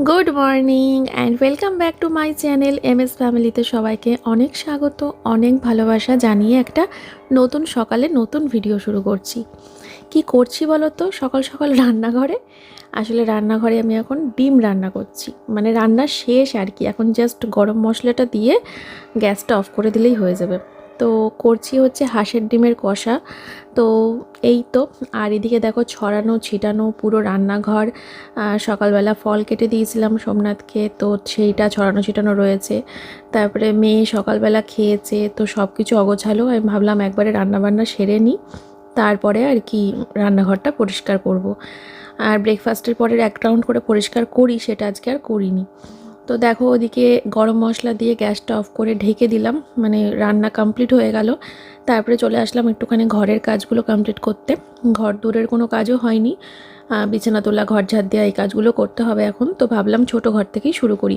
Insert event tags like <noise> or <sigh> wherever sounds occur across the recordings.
Good morning and welcome back to my channel M S ফ্যামিলিতে সবাইকে অনেক স্বাগত, অনেক ভালোবাসা জানিয়ে একটা নতুন সকালে নতুন ভিডিও শুরু করছি। কি করছি বলো তো সকাল সকাল রান্নাঘরে, আসলে রান্নাঘরে আমি এখন ডিম রান্না করছি। মানে রান্না শেষ আর কি, এখন জাস্ট গরম মশলাটা দিয়ে গ্যাসটা অফ করে দিলেই হয়ে যাবে। তো করছি হচ্ছে হাঁসের ডিমের কষা। তো এই তো, আর এদিকে দেখো ছড়ানো, ছিটানো পুরো রান্নাঘর। সকালবেলা ফল কেটে দিয়েছিলাম সোমনাথকে, তো সেইটা ছড়ানো, ছিটানো রয়েছে। তারপরে মেয়ে সকালবেলা খেয়েছে, তো সব কিছু অগোছালো। আমি ভাবলাম একবারে রান্নাবান্না সেরে নিই, তারপরে আর কি রান্নাঘরটা পরিষ্কার করব। আর ব্রেকফাস্টের পরের এক রাউন্ড করে পরিষ্কার করি, সেটা আজকে আর করিনি। তো দেখো ওদিকে গরম মশলা দিয়ে গ্যাসটা অফ করে ঢেকে দিলাম। মানে রান্না কমপ্লিট হয়ে গেল। তারপরে চলে আসলাম একটুখানি ঘরের কাজগুলো কমপ্লিট করতে। ঘর দূরের কোনো কাজও হয়নি। বিছানা তোলা ঘর ঝাড় দেওয়া, এই কাজগুলো করতে হবে এখন। তো ভাবলাম ছোট ঘর থেকেই শুরু করি।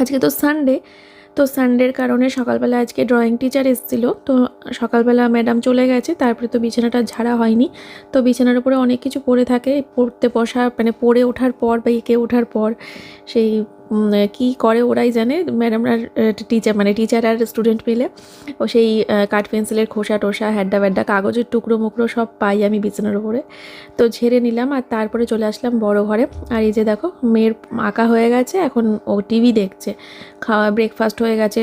আজকে তো সানডে তো সানডের কারণে সকালবেলা আজকে ড্রয়িং টিচার এসেছিল। তো সকালবেলা ম্যাডাম চলে গেছে। তারপরে তো বিছানাটা ঝাড়া হয়নি। তো বিছানার উপরে অনেক কিছু পড়ে থাকে। পড়তে বসা মানে পড়ে ওঠার পর বা এঁকে ওঠার পর সেই কি করে ওরাই জানে? ম্যাডামরা টিচার মানে টিচার আর স্টুডেন্ট মিলে ও সেই কাঠ পেন্সিলের খোসা টোসা, হ্যাড্ডা ব্যাড্ডা, কাগজের টুকরো মুকরো সব পাই আমি বিছানার উপরে। তো ঝেড়ে নিলাম আর তারপরে চলে আসলাম বড় ঘরে। আর এই যে দেখো, মেয়ের আঁকা হয়ে গেছে, এখন ও টিভি দেখছে। খাওয়া ব্রেকফাস্ট হয়ে গেছে,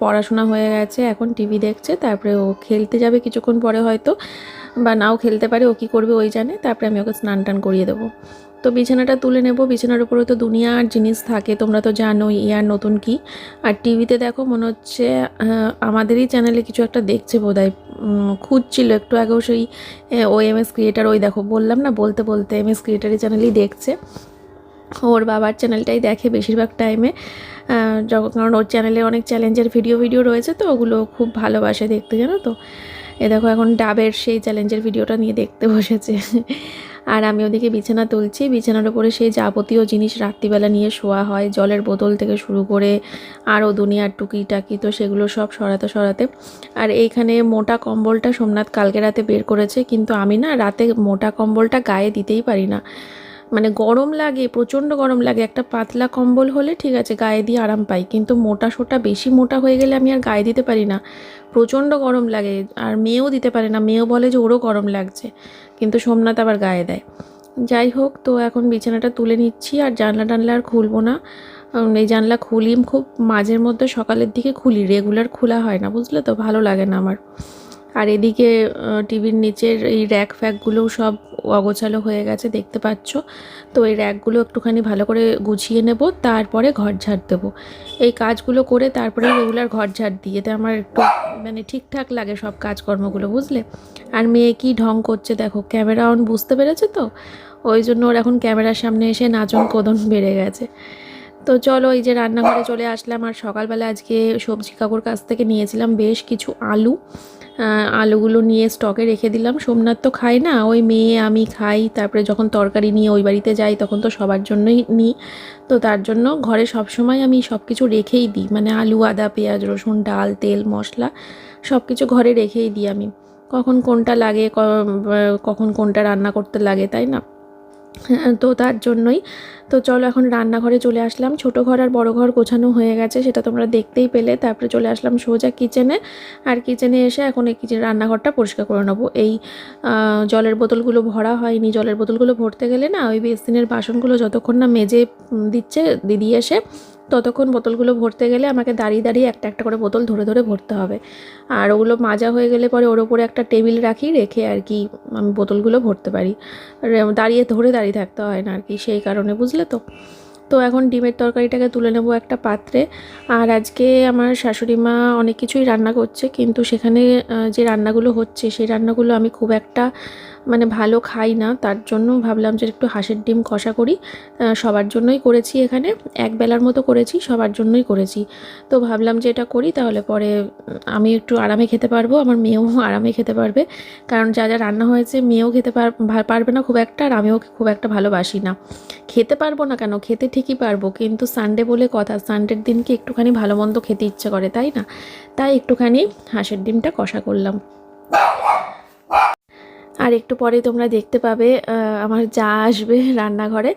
পড়াশোনা হয়ে গেছে, এখন টিভি দেখছে। তারপরে ও খেলতে যাবে কিছুক্ষণ পরে হয়তো, বা নাও খেলতে পারে, ও কী করবে ওই জানে। তারপরে আমি ওকে স্নান টান করিয়ে দেবো। তো বিছানাটা তুলে নেব। বিছানার উপরে তো দুনিয়ার জিনিস থাকে, তোমরা তো জানোই ইয়ার নতুন কি। আর টিভিতে দেখো মনে হচ্ছে আমাদেরই চ্যানেলে কিছু একটা দেখছে বোধহয়। খুঁজছিল একটু আগেও সেই ও এম এস ক্রিয়েটার ওই দেখো, বললাম না বলতে বলতে এম এস ক্রিয়েটারের চ্যানেলই দেখছে। ওর বাবার চ্যানেলটাই দেখে বেশিরভাগ টাইমে কারণ ওর চ্যানেলে অনেক চ্যালেঞ্জের ভিডিও ভিডিও রয়েছে তো, ওগুলো খুব ভালোবাসে দেখতে, জানো তো। এ দেখো এখন ডাবের সেই চ্যালেঞ্জের ভিডিওটা নিয়ে দেখতে বসেছে। আর আমি ওদিকে বিছানা তুলছি, বিছানার উপরে সেই যাবতীয় জিনিস রাত্রিবেলা নিয়ে শোয়া হয়, জলের বোতল থেকে শুরু করে আরও দুনিয়ার টুকি টাকি তো সেগুলো সব সরাতে সরাতে। আর এইখানে মোটা কম্বলটা সোমনাথ কালকে রাতে বের করেছে, কিন্তু আমি না রাতে মোটা কম্বলটা গায়ে দিতেই পারি না। মানে গরম লাগে, প্রচণ্ড গরম লাগে, একটা পাতলা কম্বল হলে ঠিক আছে, গায়ে দিয়ে আরাম পাই। কিন্তু মোটা সোটা, বেশি মোটা হয়ে গেলে আমি আর গায়ে দিতে পারি না। প্রচণ্ড গরম লাগে, আর মেয়েও দিতে পারে না। মেয়েও বলে যে ওরও গরম লাগছে, কিন্তু সোমনাথ আবার গায়ে দেয়। যাই হোক, তো এখন বিছানাটা তুলে নিচ্ছি, আর জানলা টানলা আর খুলবো না। এই জানলা খুলি খুব মাঝের মধ্যে সকালের দিকে খুলি, রেগুলার খোলা হয় না, বুঝলে তো? ভালো লাগে না আমার। আর এদিকে টিভির নিচের এই র্যাক ফ্যাকগুলোও সব অগোছালো হয়ে গেছে, দেখতে পাচ্ছ? তো এই র্যাকগুলো একটুখানি ভালো করে গুছিয়ে নেব, তারপরে ঘর ঝাড় দেবো। এই কাজগুলো করে তারপরে রেগুলার ঘর ঝাড় দিয়ে এতে আমার একটু মানে ঠিকঠাক লাগে সব কাজকর্মগুলো, বুঝলে? আর মেয়ে কি ঢং করছে দেখো, ক্যামেরা অন বুঝতে পেরেছে তো? ওই জন্য ওর এখন ক্যামেরার সামনে এসে নাচন কোদন বেড়ে গেছে। তো চলো এই যে রান্নাঘরে চলে আসলাম, আর সকালবেলা আজকে সবজি কাকুর কাছ থেকে নিয়েছিলাম বেশ কিছু আলু। আলুগুলো নিয়ে স্টকে রেখে দিলাম। সোমনাথ তো খায় না, ওই মেয়ে আমি খাই, তারপরে যখন তরকারি নিয়ে ওই বাড়িতে যাই তখন তো সবার জন্যই নিই। তো তার জন্য ঘরে সব সময় আমি সব কিছু রেখেই দিই মানে আলু, আদা, পেঁয়াজ, রসুন, ডাল, তেল, মশলা সব কিছু ঘরে রেখেই দিই আমি। কখন কোনটা লাগে কখন কোনটা রান্না করতে লাগে, তাই না? তো তার জন্যই। তো চলো এখন রান্নাঘরে চলে আসলাম। ছোট ঘর আর বড় ঘর গোছানো হয়ে গেছে, সেটা তোমরা দেখতেই পেলে। তারপরে চলে আসলাম সোজা কিচেনে আর কিচেনে এসে এখন এই কিচেন রান্নাঘরটা পরিষ্কার করে নেব। এই জলের বোতলগুলো ভরা হয়নি। জলের বোতলগুলো ভরতে গেলে না, ওই বেসিনের বাসনগুলো যতক্ষণ না মেজে দিচ্ছে দিদি এসে ততক্ষণ বোতলগুলো ভরতে গেলে আমাকে দাঁড়িয়ে দাঁড়িয়ে একটা একটা করে বোতল ধরে ধরে ভরতে হবে। আর ওগুলো মাজা হয়ে গেলে পরে ওর ওপরে একটা টেবিল রাখি, রেখে আর কি আমি বোতলগুলো ভরতে পারি। দাঁড়িয়ে ধরে দাঁড়িয়ে থাকতে হয় না আর কি সেই কারণে, বুঝলে তো? তো এখন ডিমের তরকারিটাকে তুলে নেব একটা পাত্রে। আর আজকে আমার শাশুড়ি মা অনেক কিছুই রান্না করছে, কিন্তু সেখানে যে রান্নাগুলো হচ্ছে, সেই রান্নাগুলো আমি খুব একটা মানে ভালো খাই না, তার জন্য ভাবলাম যে একটু হাঁসের ডিম কষা করি। সবার জন্যই করেছি এখানে, এক বেলার মতো করেছি, সবার জন্যই করেছি। তো ভাবলাম যে এটা করি, তাহলে পরে আমি একটু আরামে খেতে পারব, আমার মেয়েও <laughs> আরামে খেতে পারবে। কারণ যা যা রান্না হয়েছে, মেয়েও খেতে পার- পারবে না খুব একটা, আর আমিও খুব একটা ভালোবাসি না। খেতে পারব না কেন? খেতে ঠিকই পারব, কিন্তু সানডে বলে কথা সানডের দিনকে একটুখানি ভালো মন্দ খেতে ইচ্ছে করে, তাই না? তাই একটুখানি হাঁসের ডিমটা কষা করলাম। আর একটু পরেই তোমরা দেখতে পাবে আমার যা আসবে <laughs> রান্নাঘরে।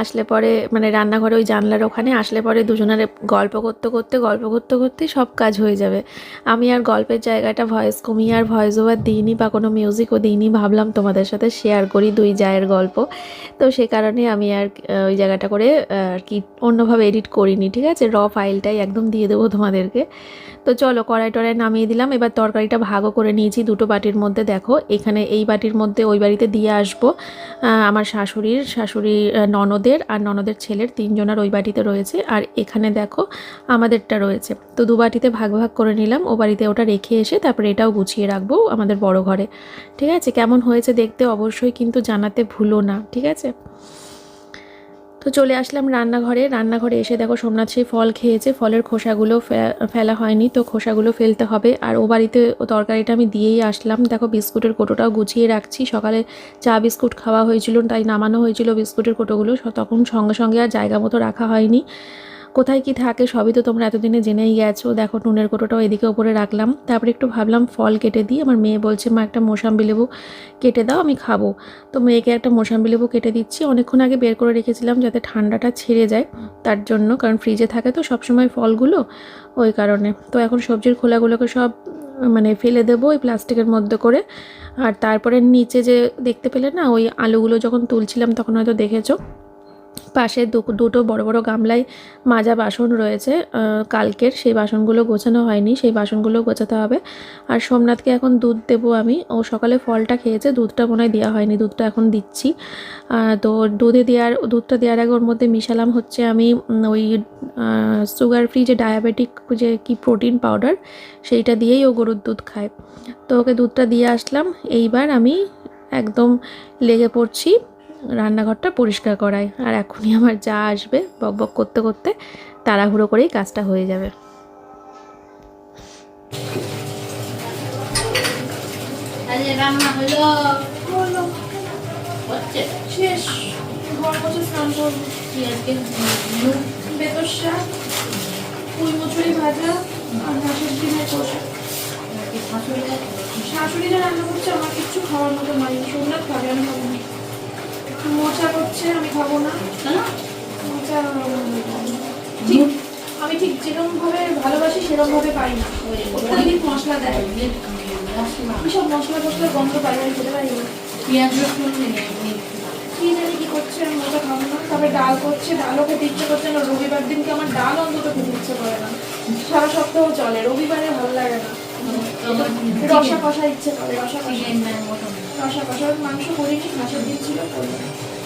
আসলে পরে মানে রান্নাঘরে ওই জানলার ওখানে, আসলে পরে দুজনের গল্প করতে করতে, গল্প করতে করতে সব কাজ হয়ে যাবে। আমি আর গল্পের জায়গাটা ভয়েস কমিয়ে আর ভয়েস ওভার দিইনি বা কোনো মিউজিকও দিইনি, ভাবলাম তোমাদের সাথে শেয়ার করি দুই জায়ের গল্প। তো সে কারণে আমি আর ওই জায়গাটা করে আর কি অন্যভাবে এডিট করিনি, ঠিক আছে? র ফাইলটাই একদম দিয়ে দেবো তোমাদেরকে। তো চলো, কড়াই টড়াই নামিয়ে দিলাম। এবার তরকারিটা ভাগও করে নিয়েছি, দুটো বাটির মধ্যে। দেখো, এখানে এই বাটির মধ্যে ওই বাড়িতে দিয়ে আসব। আমার শাশুড়ির, শাশুড়ি ননদের আর ননদের ছেলের তিনজনার ওই বাটিতে রয়েছে। আর এখানে দেখো আমাদেরটা রয়েছে। তো দু বাটিতে ভাগ ভাগ করে নিলাম। ও বাড়িতে ওটা রেখে এসে তারপরে এটাও গুছিয়ে রাখব আমাদের বড় ঘরে। ঠিক আছে? কেমন হয়েছে দেখতে অবশ্যই কিন্তু জানাতে ভুলো না। ঠিক আছে? তো চলে আসলাম রান্নাঘরে। রান্নাঘরে এসে দেখো সোমনাথ সেই ফল খেয়েছে। ফলের খোসাগুলো ফেলা হয়নি তো খোসাগুলো ফেলতে হবে। আর ও বাড়িতে তরকারিটা আমি দিয়েই আসলাম। দেখো বিস্কুটের কোটোটাও গুছিয়ে রাখছি। সকালে চা বিস্কুট খাওয়া হয়েছিল, তাই নামানো হয়েছিল বিস্কুটের কোটোগুলো। তখন সঙ্গে সঙ্গে আর জায়গা মতো রাখা হয়নি। কোথায় কি থাকে সবই তো তোমরা এতদিনে জেনেই গেছো। দেখো নুনের কোটোটাও এদিকে ওপরে রাখলাম। তারপরে একটু ভাবলাম, ফল কেটে দিই। আমার মেয়ে বলছে, মা, একটা মোসাম্বি লেবু কেটে দাও, আমি খাব। তো মেয়েকে একটা মোসাম্বি লেবু কেটে দিচ্ছি। অনেকক্ষণ আগে বের করে রেখেছিলাম যাতে ঠান্ডাটা ছেড়ে যায় তার জন্য, কারণ ফ্রিজে থাকে তো সবসময় ফলগুলো ওই কারণে। তো এখন সবজির খোলাগুলোকে সব মানে ফেলে দেবো ওই প্লাস্টিকের মধ্যে করে। আর তারপরে নিচে যে দেখতে পেলে না, ওই আলুগুলো যখন তুলছিলাম, তখন হয়তো দেখেছ। পাশে দুটো বড় বড় গামলায় মাজা বাসন রয়েছে। কালকের সেই বাসনগুলো গোছানো হয়নি, সেই বাসনগুলো গোছাতে হবে। আর সোমনাথকে এখন দুধ দেবো আমি। ও সকালে ফলটা খেয়েছে, দুধটা মনে হয় দেওয়া হয়নি, দুধটা এখন দিচ্ছি। তো দুধে দেওয়ার, দুধটা দেওয়ার আগে ওর মধ্যে মিশালাম হচ্ছে আমি ওই সুগার ফ্রি যে ডায়াবেটিক যে কি প্রোটিন পাউডার সেইটা দিয়েই ও গরুর দুধ খায়। তো ওকে দুধটা দিয়ে আসলাম। এইবার আমি একদম লেগে পড়ছি। রান্নাঘরটা পরিষ্কার করায় আর এখনই আমার যা আসবে বক বক করতে করতে তাড়াহুড়ো করেই কাজটা হয়ে যাবে। রান্না হলো? শেষ। ঘর মুছে স্নান করব। আজকে? বেতর শাক পুঁই মুচুরি ভাজা আর হাঁসের ডিমের কষা। কি শাশুড়ি আছে? রান্না করছে আমার কিচ্ছু খাওয়ার মতো নয় সোমনাথ খাবে আমি খাব মোচা করছে আমি খাব না। মোচা ঠিক আমি ঠিক যেরকম ভাবে ভালোবাসি সেরকম ভাবে পাই না। অত্যাধিক মশলা দেয়। আমি সব মশলা টসলা গন্ধ পাই আমি খেতে পারি পেঁয়াজ রসুন। কি জানি কি করছে আমি মোটা খাব না। তবে ডাল করছে ডালও খেতে ইচ্ছে করছে না। রবিবার দিনকে আমার ডাল অন্তত খেতে ইচ্ছে করে না। সারা সপ্তাহ চলে রবিবারে ভালো লাগে না। রসা কষা ইচ্ছে করে রসা কষা। কষা ওই মাংস করিনি মাছের দিন ছিল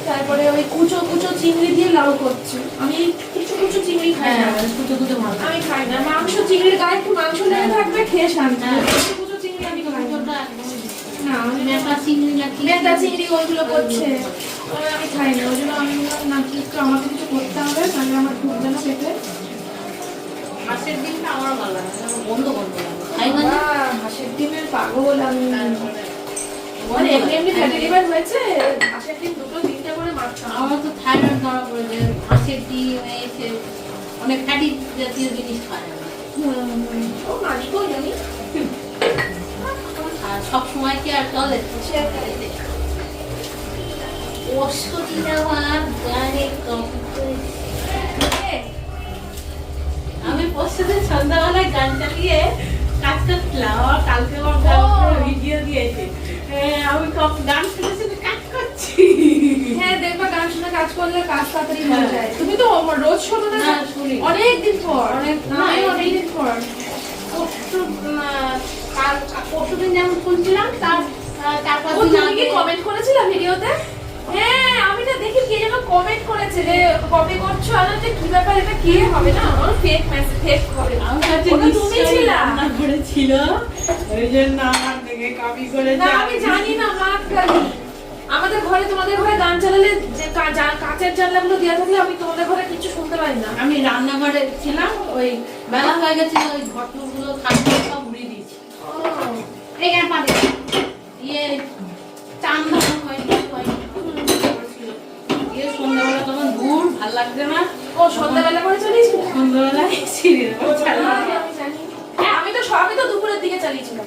তারপরে ওই কুচো কুচো চিংড়ি দিয়ে লাউ করছে। আমি কুচো কুচো চিংড়ি খাই হ্যাঁ না কুচো কুচো ভালো আমি খাই না। মাংস চিংড়ির গায়ে একটু মাংস লেগে থাকবে খেয়ে শান্তি। হ্যাঁ। কুচো কুচো চিংড়ি আমি খাই না। কুচোটা একদমই না আমি মেটা চিংড়ি না কি? চিংড়ি ওইগুলো করছে। আমি খাই না। ওই জন্য আমি বললাম না কি একটু আমাকে কিছু করতে হবে তাহলে আমার ঢুকবে না পেটে ভালো লাগে আমার বন্ধ বন্ধ লাগে। হাঁসের ডিমের পাগল আমি। মানে এমনি এমনি ফ্যাটি লিভার হয়েছে? হাঁসের ডিম দুটো তিনটে করে মারতাম আমার তো থাইরয়েড ধরা পড়েছে মাছের ডিম এসে অনেক ফ্যাটি জাতীয় জিনিস খায় না। হুম, হুম। ও মালিকও জানি। আর সব সময় কি আর চলে? সে আর খাই না। ওষুধ নেওয়ার গাড়ি কমপ্লিট আমি পরশুদিন সন্ধ্যাবেলায় গান চালিয়ে কাজ করছিলাম আমার কালকে আমার ভিডিও দিয়েছে। এ, আমি কম- গান শুনে শুনে কাজ করছি। হ্যাঁ দেখবা গান শুনে কাজ করলে কাজ তাড়াতাড়ি হয়ে যায়। তুমি তো রোজ শোনো না না, শুনি। অনেক দিন পর। অনেক না, আমি অনেক দিন পর। পরশু উম, কাল পরশুদিন যেমন শুনছিলাম তার আহ, চার পাঁচ ও দিন তুমি কি কমেন্ট করেছিলে ভিডিওতে? হ্যাঁ আমি না দেখি কে যেন কমেন্ট করেছে যে কপি করছ আর যে কি ব্যাপার এটা কে হবে না? ওর ফেক মেসেজ ফেক হবে। আমি তুমি ছিলা? রান্না করেছিল ওই জন্য আমার করে না আমি জানি না আমাদের ঘরে তোমাদের ঘরে গান চালালে যে কাঁচের জানলাগুলো দেওয়া থাকলে আমি তোমাদের ঘরে কিছু শুনতে পাই না। আমি রান্নাঘরে ছিলাম ওই বেলা হয়ে গেছিল ওই ঘটগুলো সব উড়িয়ে দিয়েছি। পাবে। ইয়ে। ইয়ে সন্ধ্যাবেলা তখন দূর ভালো না। ও সন্ধ্যাবেলা করে চলেছিল সন্ধ্যাবেলায় সিরিয়াল হ্যাঁ আমি তো সবই তো দুপুরের দিকে চালিয়েছিলাম।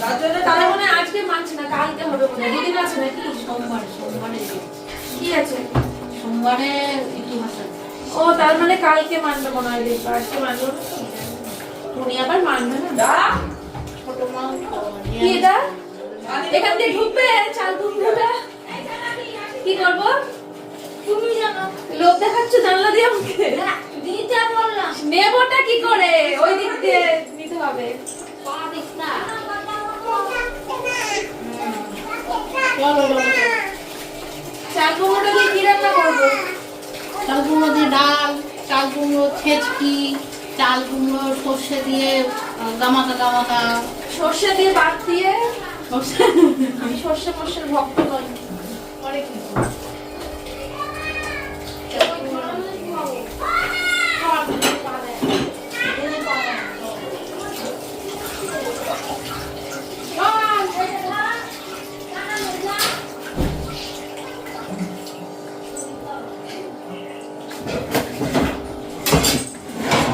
মনে আজকে মানছে না কালকে হবে মনে দুদিন আছে নাকি? সোমবার সোমবারে। কি আছে? সোমবারে ইতিহাস আছে। ও তার মানে কালকে মানবে মনে হয় দেখব আজকে মানবো না উনি আবার মানবে না? ছোট মা কি এটা এখান দিয়ে ঢুকবে চাল কি করব? তুমি জানো। লোক দেখাচ্ছ জানলা দিয়ে আমাকে? দিতে বললাম। নেবোটা কি করে? ওই দিক দিয়ে নিতে হবে। পা দিস না। চাল কুমড়োটা দিয়ে কি রান্না করব? চাল কুমড়ো দিয়ে ডাল চাল কুমড়ো ছেচকি চাল কুমড়ো সর্ষে দিয়ে গামাকা গামাকা। সর্ষে দিয়ে বাদ দিয়ে আমি সর্ষে মর্ষের ভক্ত নই। পরে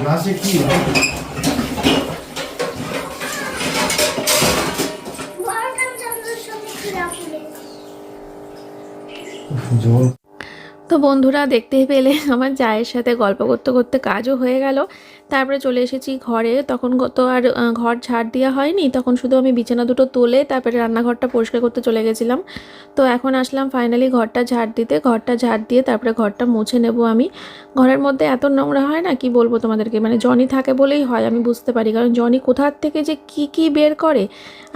কি aqui, জল তো বন্ধুরা দেখতেই পেলে আমার জায়ের সাথে গল্প করতে করতে কাজও হয়ে গেল। তারপরে চলে এসেছি ঘরে। তখন তো আর ঘর ঝাড় দেওয়া হয়নি। তখন শুধু আমি বিছানা দুটো তুলে তারপরে রান্নাঘরটা পরিষ্কার করতে চলে গেছিলাম। তো এখন আসলাম ফাইনালি ঘরটা ঝাড় দিতে। ঘরটা ঝাড় দিয়ে তারপরে ঘরটা মুছে নেব আমি। ঘরের মধ্যে এত নোংরা হয় না? কি বলব তোমাদেরকে? মানে জনি থাকে বলেই হয়, আমি বুঝতে পারি। কারণ জনি কোথার থেকে যে কি কি বের করে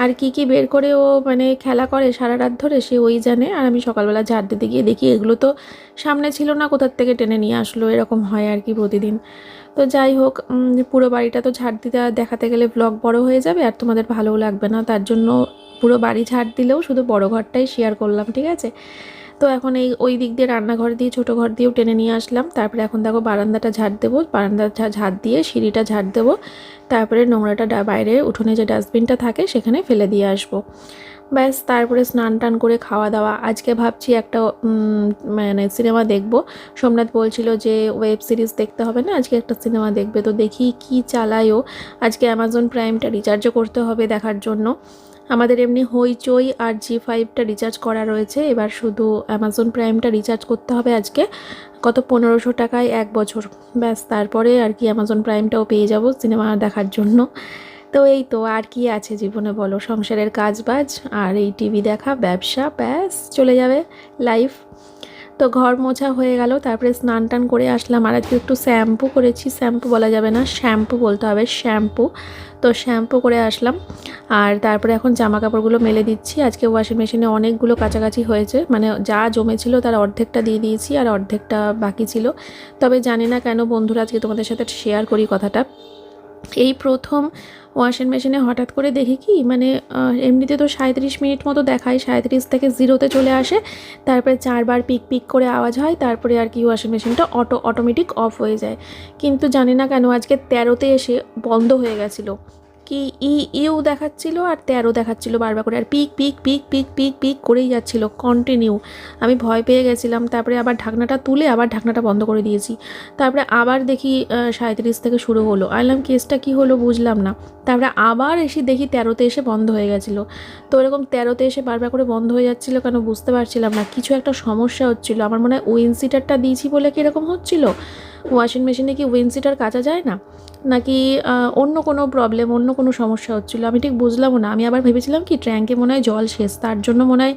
আর কি কি বের করে ও মানে খেলা করে সারা রাত ধরে, সে ওই জানে। আর আমি সকালবেলা ঝাড় দিতে গিয়ে দেখি এগুলো তো সামনে ছিল না, কোথার থেকে টেনে নিয়ে আসলো? এরকম হয় আর কি প্রতিদিন। তো যাই হোক পুরো বাড়িটা তো ঝাড় দিতে, দেখাতে গেলে ব্লগ বড় হয়ে যাবে আর তোমাদের ভালোও লাগবে না। তার জন্য পুরো বাড়ি ঝাড় দিলেও শুধু বড় ঘরটাই শেয়ার করলাম, ঠিক আছে? তো এখন এই, ওই দিক দিয়ে রান্নাঘর দিয়ে, ছোটো ঘর দিয়েও টেনে নিয়ে আসলাম। তারপরে এখন দেখো বারান্দাটা ঝাড় দেবো, বারান্দাটা ঝাড় দিয়ে সিঁড়িটা ঝাড় দেবো। তারপরে নোংরাটা বাইরে উঠোনে যে ডাস্টবিনটা থাকে, সেখানে ফেলে দিয়ে আসব। ব্যাস, তারপরে স্নান টান করে খাওয়া দাওয়া। আজকে ভাবছি একটা মানে সিনেমা দেখব। সোমনাথ বলছিল যে ওয়েব সিরিজ দেখতে হবে না, আজকে একটা সিনেমা দেখবে। তো দেখি কি চালায়ও আজকে অ্যামাজন প্রাইমটা রিচার্জও করতে হবে দেখার জন্য। আমাদের এমনি হইচই আর জি ফাইভটা রিচার্জ করা রয়েছে। এবার শুধু অ্যামাজন প্রাইমটা রিচার্জ করতে হবে আজকে। কত? পনেরোশো টাকায় এক বছর। ব্যাস, তারপরে আর কি অ্যামাজন প্রাইমটাও পেয়ে যাব সিনেমা দেখার জন্য। তো এই তো আর কি আছে জীবনে বলো? সংসারের কাজ বাজ আর এই টিভি দেখা, ব্যবসা, ব্যাস, চলে যাবে লাইফ তো ঘর মোছা হয়ে গেল, তারপরে স্নান টান করে আসলাম। আর আজকে একটু শ্যাম্পু করেছি। শ্যাম্পু বলা যাবে না, শ্যাম্পু বলতে হবে, শ্যাম্পু। তো শ্যাম্পু করে আসলাম। আর তারপরে এখন জামা কাপড়গুলো মেলে দিচ্ছি। আজকে ওয়াশিং মেশিনে অনেকগুলো কাছাকাছি হয়েছে। মানে যা জমেছিল তার অর্ধেকটা দিয়ে দিয়েছি আর অর্ধেকটা বাকি ছিল। তবে জানি না কেন বন্ধুরা, আজকে তোমাদের সাথে শেয়ার করি কথাটা। এই প্রথম ওয়াশিং মেশিনে হঠাৎ করে দেখি কি মানে এমনিতে তো সাঁত্রিশ মিনিট মতো দেখায় সাঁত্রিশ থেকে জিরোতে চলে আসে। তারপরে চারবার পিক পিক করে আওয়াজ হয়, তারপরে আর কি ওয়াশিং মেশিনটা অটো অটোমেটিক অফ হয়ে যায়। কিন্তু জানি না কেন, আজকে তেরোতে এসে বন্ধ হয়ে গেছিল। কি ই, ইউ দেখাচ্ছিল আর তেরো দেখাচ্ছিল বারবার করে। আর pick pick pick pick pick pick করেই যাচ্ছিল কন্টিনিউ আমি ভয় পেয়ে গেছিলাম, তারপরে আবার ঢাকনাটা তুলে আবার ঢাকনাটা বন্ধ করে দিয়েছি। তারপরে আবার দেখি সাঁত্রিশ থেকে শুরু হলো। আইলাম কেসটা কি হলো বুঝলাম না। তারপরে আবার এসে দেখি তেরোতে এসে বন্ধ হয়ে গেছিল। তো এরকম তেরোতে এসে বারবার করে বন্ধ হয়ে যাচ্ছিল কেন বুঝতে পারছিলাম না। কিছু একটা সমস্যা হচ্ছিল। আমার মনে হয় উইন সিটারটা দিয়েছি বলে কি এরকম হচ্ছিল? ওয়াশিং মেশিনে কি উইন সিটার কাচা যায় না? নাকি অন্য কোনো প্রবলেম অন্য কোনো সমস্যা হচ্ছিল? আমি ঠিক বুঝলামও না। আমি আবার ভেবেছিলাম কি ট্র্যাঙ্কে মনে হয় জল শেষ। তার জন্য মনে হয়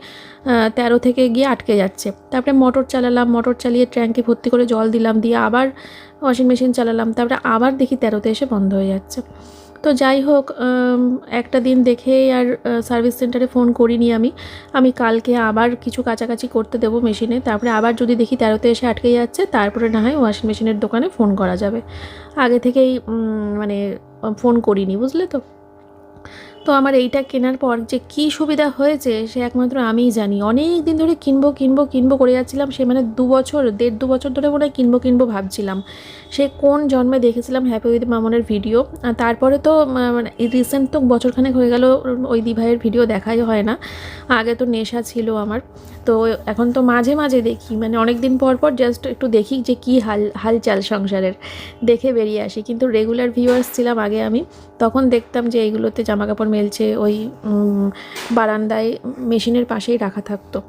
তেরো থেকে গিয়ে আটকে যাচ্ছে। তারপরে মোটর চালালাম মোটর চালিয়ে ট্র্যাঙ্কে ভর্তি করে জল দিলাম, দিয়ে আবার ওয়াশিং মেশিন চালালাম। তারপরে আবার দেখি তেরোতে এসে বন্ধ হয়ে যাচ্ছে। তো যাই হোক একটা দিন দেখেই আর সার্ভিস সেন্টারে ফোন করিনি আমি। আমি কালকে আবার কিছু কাছাকাছি করতে দেবো মেশিনে তারপরে আবার যদি দেখি তেরোতে এসে আটকে যাচ্ছে, তারপরে না হয় ওয়াশিং মেশিনের দোকানে ফোন করা যাবে। আগে থেকেই মানে ফোন করিনি, বুঝলে তো? তো আমার এইটা কেনার পর যে কী সুবিধা হয়েছে, সে একমাত্র আমিই জানি। অনেক দিন ধরে কিনবো কিনবো কিনবো করে যাচ্ছিলাম, সে মানে দু বছর, দেড় দু বছর ধরে মনে হয় কিনবো কিনবো ভাবছিলাম। সে কোন জন্মে দেখেছিলাম হ্যাপি উইথ মামনের ভিডিও আর তারপরে তো মানে রিসেন্ট তো বছরখানেক হয়ে গেল, ওই দিভাইয়ের ভিডিও দেখাই হয় না। আগে তো নেশা ছিল আমার। তো এখন তো মাঝে মাঝে দেখি মানে অনেক দিন পর পর জাস্ট একটু দেখি যে কী হাল, হালচাল সংসারের। দেখে বেরিয়ে আসি। কিন্তু রেগুলার ভিউয়ার্স ছিলাম আগে আমি। তখন দেখতাম যে এইগুলোতে জামা কাপড় মেলছে ওই বারান্দায় মেশিনের পাশেই রাখা থাকতো।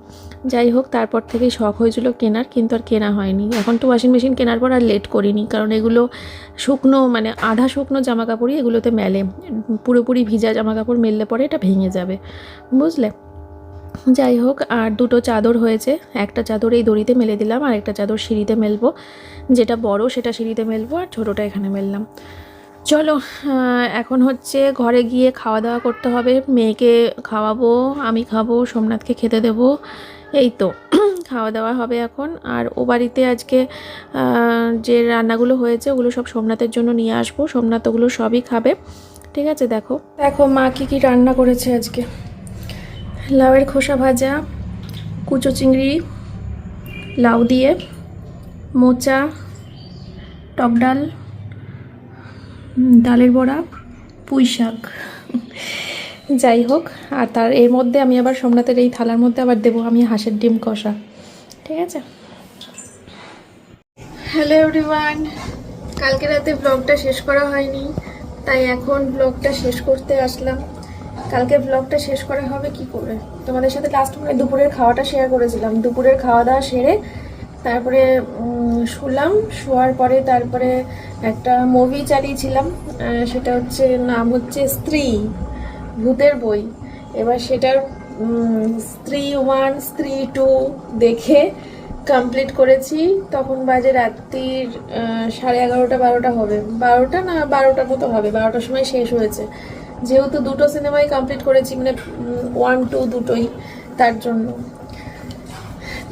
যাই হোক, তারপর থেকেই শখ হয়েছিল কেনার, কিন্তু আর কেনা হয়নি। এখন তো ওয়াশিং মেশিন কেনার পর আর লেট করিনি, কারণ এগুলো শুকনো মানে আধা শুকনো জামা কাপড়ই এগুলোতে মেলে। পুরোপুরি ভিজা জামা কাপড় মেললে পরে এটা ভেঙে যাবে, বুঝলে? যাই হোক, আর দুটো চাদর হয়েছে, একটা চাদর এই দড়িতে মেলে দিলাম, আর একটা চাদর সিঁড়িতে মেলবো। যেটা বড় সেটা সিঁড়িতে মেলবো, আর ছোটোটা এখানে মেললাম। চলো এখন হচ্ছে ঘরে গিয়ে খাওয়া দাওয়া করতে হবে। মেয়েকে খাওয়াবো, আমি খাব, সোমনাথকে খেতে দেবো। এই তো, <clears throat> খাওয়া দাওয়া হবে এখন। আর ও বাড়িতে আজকে যে রান্নাগুলো হয়েছে, ওগুলো সব সোমনাথের জন্য নিয়ে আসব। সোমনাথ ওগুলো সবই খাবে। ঠিক আছে, দেখো। দেখো, মা কী কী রান্না করেছে আজকে? লাউয়ের খোসা ভাজা, কুচো চিংড়ি, লাউ দিয়ে, মোচা, টক ডাল ডালের বড়া, পুঁই শাক। যাই হোক, আর তার এর মধ্যে আমি আবার সোমনাথের এই থালার মধ্যে আবার দেবো আমি হাঁসের ডিম কষা। ঠিক আছে? হ্যালো এভরিওয়ান, কালকে রাতে ব্লগটা শেষ করা হয়নি, তাই এখন ব্লগটা শেষ করতে আসলাম। কালকে ব্লগটা শেষ করা হবে কি করে? তোমাদের সাথে লাস্ট মানে দুপুরের খাওয়াটা শেয়ার করেছিলাম। দুপুরের খাওয়া দাওয়া সেরে তারপরে শুলাম। শোয়ার পরে তারপরে একটা মুভি চালিয়েছিলাম। সেটা হচ্ছে, নাম হচ্ছে স্ত্রী, ভূতের বই। এবার সেটার স্ত্রী ওয়ান স্ত্রী টু দেখে কমপ্লিট করেছি। তখন বাজে রাত্রির সাড়ে এগারোটা, বারোটা হবে। বারোটা না, বারোটার মতো হবে। বারোটার সময় শেষ হয়েছে। যেহেতু দুটো সিনেমাই কমপ্লিট করেছি মানে ওয়ান টু দুটোই, তার জন্য।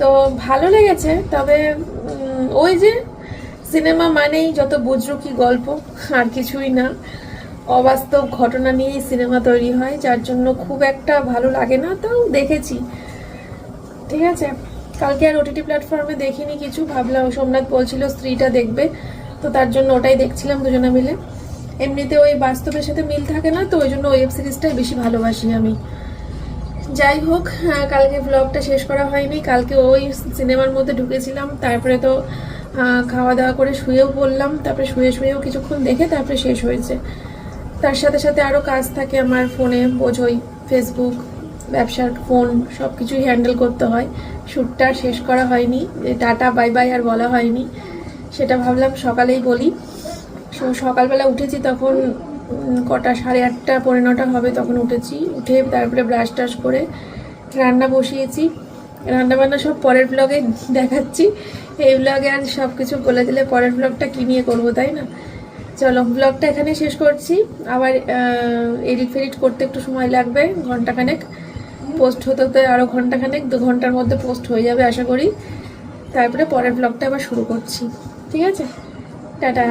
তো ভালো লেগেছে, তবে ওই যে সিনেমা মানেই যত বুজরুকি গল্প, আর কিছুই না। অবাস্তব ঘটনা নিয়েই সিনেমা তৈরি হয়, যার জন্য খুব একটা ভালো লাগে না, তাও দেখেছি। ঠিক আছে, কালকে আর ওটিটি প্ল্যাটফর্মে দেখিনি কিছু, ভাবলাম সোমনাথ বলছিল স্ত্রীটা দেখবে, তো তার জন্য ওটাই দেখছিলাম দুজনে মিলে। এমনিতে ওই বাস্তবের সাথে মিল থাকে না, তো ওই জন্য ওয়েব সিরিজটাই বেশি ভালোবাসি আমি। যাই হোক আহ, কালকে ব্লগটা শেষ করা হয়নি। কালকে ওই সিনেমার মধ্যে ঢুকেছিলাম তারপরে তো খাওয়া দাওয়া করে শুয়েও পড়লাম তারপরে শুয়ে শুয়েও কিছুক্ষণ দেখে তারপরে শেষ হয়েছে। তার সাথে সাথে আরও কাজ থাকে আমার ফোনে বোঝোই ফেসবুক ব্যবসার ফোন সব কিছুই হ্যান্ডেল করতে হয়। শ্যুটটা শেষ করা হয়নি টাটা বাই বাই আর বলা হয়নি। সেটা ভাবলাম সকালেই বলি। সকালবেলা উঠেছি তখন কটা, সাড়ে আটটা, পৌনে নটা হবে তখন উঠেছি। উঠে তারপরে ব্রাশ টাশ করে রান্না বসিয়েছি। রান্না বান্না সব পরের ব্লগে দেখাচ্ছি। এই ব্লগে আজ সব কিছু বলে দিলে পরের ব্লগটা কী নিয়ে করব, তাই না? চলো ব্লগটা এখানে শেষ করছি। আবার এডিট ফেডিট করতে একটু সময় লাগবে, ঘন্টাখানেক। পোস্ট হতে হতে আরও ঘন্টাখানেক, দু ঘণ্টার মধ্যে পোস্ট হয়ে যাবে, আশা করি। তারপরে পরের ব্লগটা আবার শুরু করছি। ঠিক আছে? টাটা।